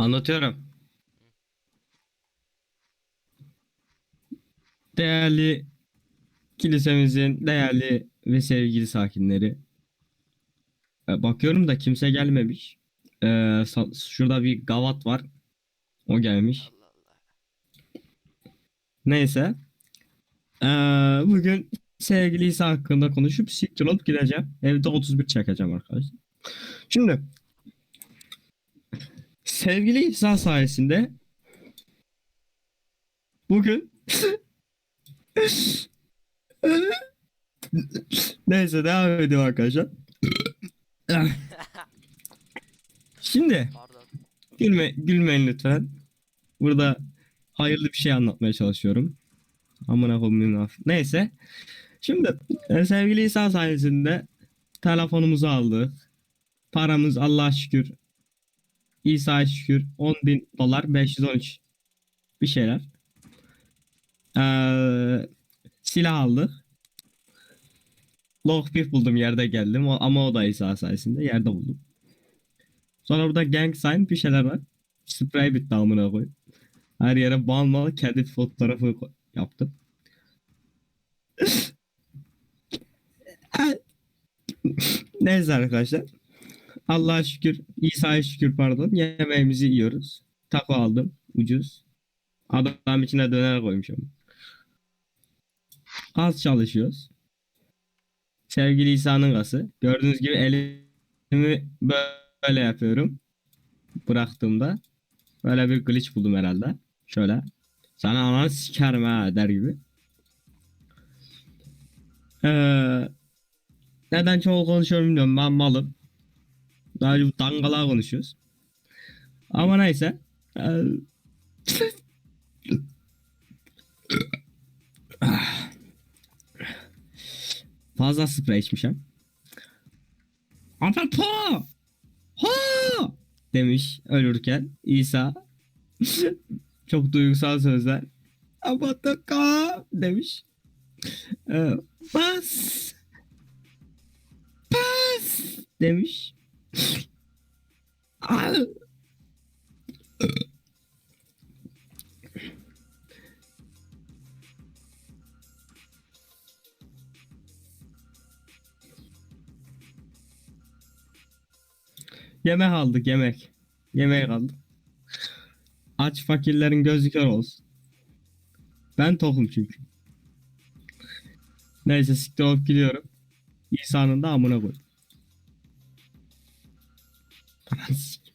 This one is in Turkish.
Anlatıyorum. Değerli kilisemizin değerli ve sevgili sakinleri. E, Bakıyorum da kimse gelmemiş. Ee, sa- şurada bir gavat var. O gelmiş. Allah Allah. Neyse. Ee, bugün sevgili İsa hakkında konuşup siktir olup gideceğim. Evde 31 çekeceğim arkadaşlar. Şimdi sevgili İsa sayesinde bugün Neyse devam ediyorum arkadaşlar. Şimdi Pardon. Gülme, gülmeyin lütfen. Burada hayırlı bir şey anlatmaya çalışıyorum. Amına koyayım laf. Neyse. Şimdi e, sevgili İsa sayesinde telefonumuzu aldık. Paramız Allah'a şükür. İsa'ya şükür 10 bin dolar 513 bir şeyler. Ee, silah aldık. Lockpick buldum yerde geldim ama o da İsa sayesinde yerde buldum. Sonra burada gang sign bir şeyler var. Sprey bitti amına koy. Her yere banmalı kendi fotoğrafı yaptım. Neyse arkadaşlar. Allah'a şükür, İsa'ya şükür pardon. Yemeğimizi yiyoruz. Taco aldım. Ucuz. Adam içine döner koymuşum. Az çalışıyoruz. Sevgili İsa'nın gası. Gördüğünüz gibi elimi böyle yapıyorum. Bıraktığımda böyle bir glitch buldum herhalde. Şöyle. Sana ananı sikerim ha der gibi. Ee, neden çoğu konuşuyorum bilmiyorum. Ben malım. Daha önce bu dangalığa konuşuyoruz. Ama neyse. Ee, Fazla sprey içmişim. Apapo! Ha! Demiş ölürken İsa. Çok duygusal sözler. Abataka demiş. Ee, bas! Bas! Demiş. Yemek aldık yemek. Yemek aldık. Aç fakirlerin gözü kör olsun. Ben tokum çünkü. Neyse siktir olup gidiyorum. İsa'nın da amına koy. comments.